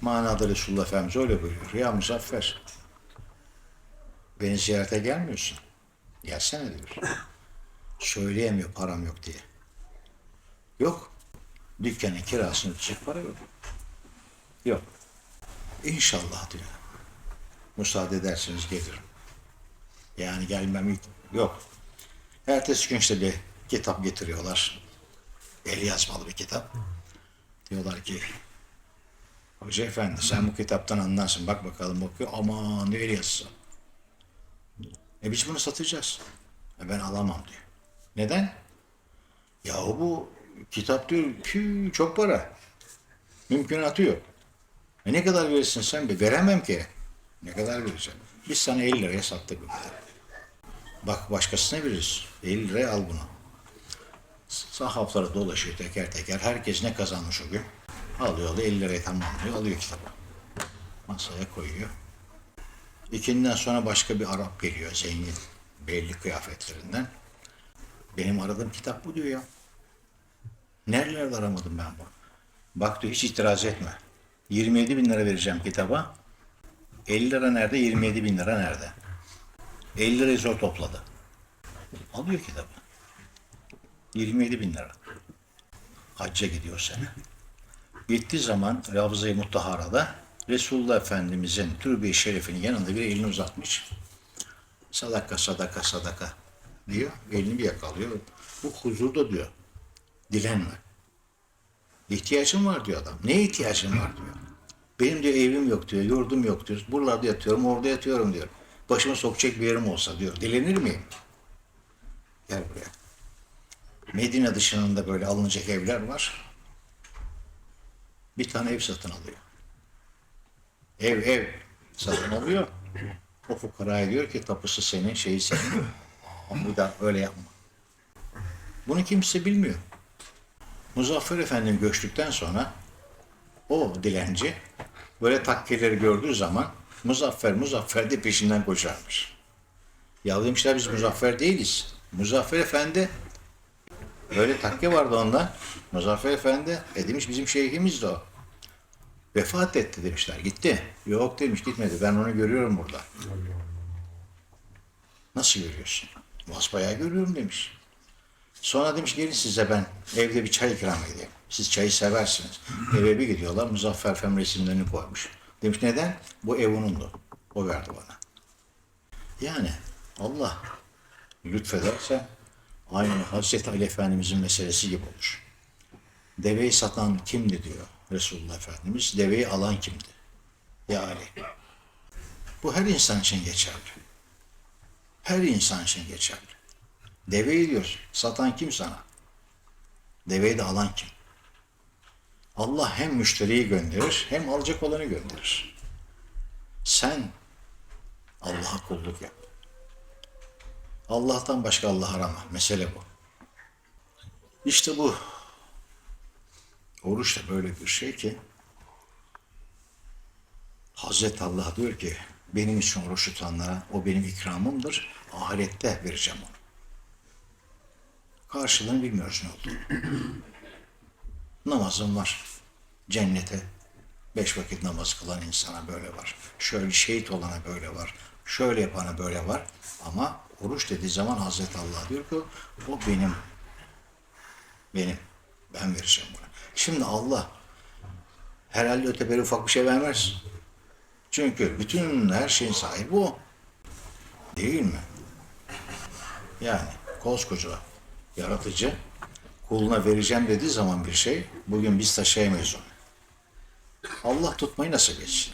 Manada Resulullah Efendimiz öyle buyuruyor. Ya Muzaffer, beni ziyarete gelmiyorsun. Gelsene diyor. Söyleyemiyor param yok diye. Yok. Dükkanın kirasını ödeyecek para yok. Yok. İnşallah diyor. Müsaade ederseniz gelirim. Yani gelmem yok. Ertesi gün işte bir kitap getiriyorlar. Eli yazmalı bir kitap. Diyorlar ki Hoca efendi sen bu kitaptan anlarsın. Bak bakalım bakıyor. Aman ne el yazısı. E biz bunu satacağız. E ben alamam diyor. Neden? Yahu bu kitap diyor pü, çok para. Mümkünatı yok. E ne kadar verirsin sen? be? Veremem ki. Ne kadar vereceğim? Biz sana 50 liraya sattık bu kitabı. Bak başkasına veririz. 50 liraya al bunu. Sahaflara dolaşıyor teker teker. Herkes ne kazanmış o gün? Alıyor, alıyor 50 liraya tamamlıyor, alıyor kitabı. Masaya koyuyor. İkinden sonra başka bir Arap geliyor zengin. Belli kıyafetlerinden. Benim aradığım kitap bu diyor ya. Nerelerde aramadım ben bunu? Bak diyor hiç itiraz etme. 27 bin lira vereceğim kitaba. 50 lira nerede, 27 bin lira nerede? 50 lirayı zor topladı. Alıyor kitabı. 27 bin lira. Hacca gidiyor sene. Gittiği zaman Ravza-i Mutahara'da Resulullah Efendimizin türbe-i şerifinin yanında bir elini uzatmış. Sadaka, sadaka, sadaka diyor. Elini bir yakalıyor. Bu huzurda diyor. Dilenme. İhtiyacım var diyor adam. Ne ihtiyacın var diyor. Benim diyor evim yok diyor, yurdum yok diyor. Buralarda yatıyorum, orada yatıyorum diyor. Başıma sokacak bir yerim olsa diyor. Dilenir miyim? Gel buraya. Medine dışında böyle alınacak evler var. Bir tane ev satın alıyor. Ev ev satın alıyor. O fukaraya diyor ki tapusu senin, şeyi senin. Ama bir daha öyle yapma. Bunu kimse bilmiyor. Muzaffer Efendim göçtükten sonra o dilenci böyle takkeleri gördüğü zaman Muzaffer Muzaffer de peşinden koşarmış. Ya demişler biz Muzaffer değiliz. Muzaffer Efendi Böyle takke vardı onda. Muzaffer Efendi, e demiş bizim şeyhimiz de o. Vefat etti demişler. Gitti. Yok demiş gitmedi. Ben onu görüyorum burada. Nasıl görüyorsun? Basbayağı görüyorum demiş. Sonra demiş gelin size ben evde bir çay ikram edeyim. Siz çayı seversiniz. Eve bir gidiyorlar. Muzaffer Efendi resimlerini koymuş. Demiş neden? Bu ev onundu. O verdi bana. Yani Allah lütfederse aynı Hazreti Ali Efendimizin meselesi gibi olur. Deveyi satan kimdi diyor Resulullah Efendimiz. Deveyi alan kimdi? Ya Ali. Bu her insan için geçerli. Her insan için geçerli. Deveyi diyor. Satan kim sana? Deveyi de alan kim? Allah hem müşteriyi gönderir hem alacak olanı gönderir. Sen Allah'a kulluk yap. Allah'tan başka Allah arama. Mesele bu. İşte bu. Oruç da böyle bir şey ki Hazreti Allah diyor ki benim için oruç tutanlara o benim ikramımdır. Ahirette vereceğim onu. Karşılığını bilmiyoruz ne olduğunu. Namazım var. Cennete beş vakit namaz kılan insana böyle var. Şöyle şehit olana böyle var. Şöyle yapana böyle var. Ama oruç dediği zaman Hazreti Allah diyor ki o benim. Benim. Ben vereceğim bunu. Şimdi Allah herhalde öteberi ufak bir şey vermez. Çünkü bütün her şeyin sahibi o. Değil mi? Yani koskoca yaratıcı kuluna vereceğim dediği zaman bir şey bugün biz taşıyamayız onu. Allah tutmayı nasip etsin.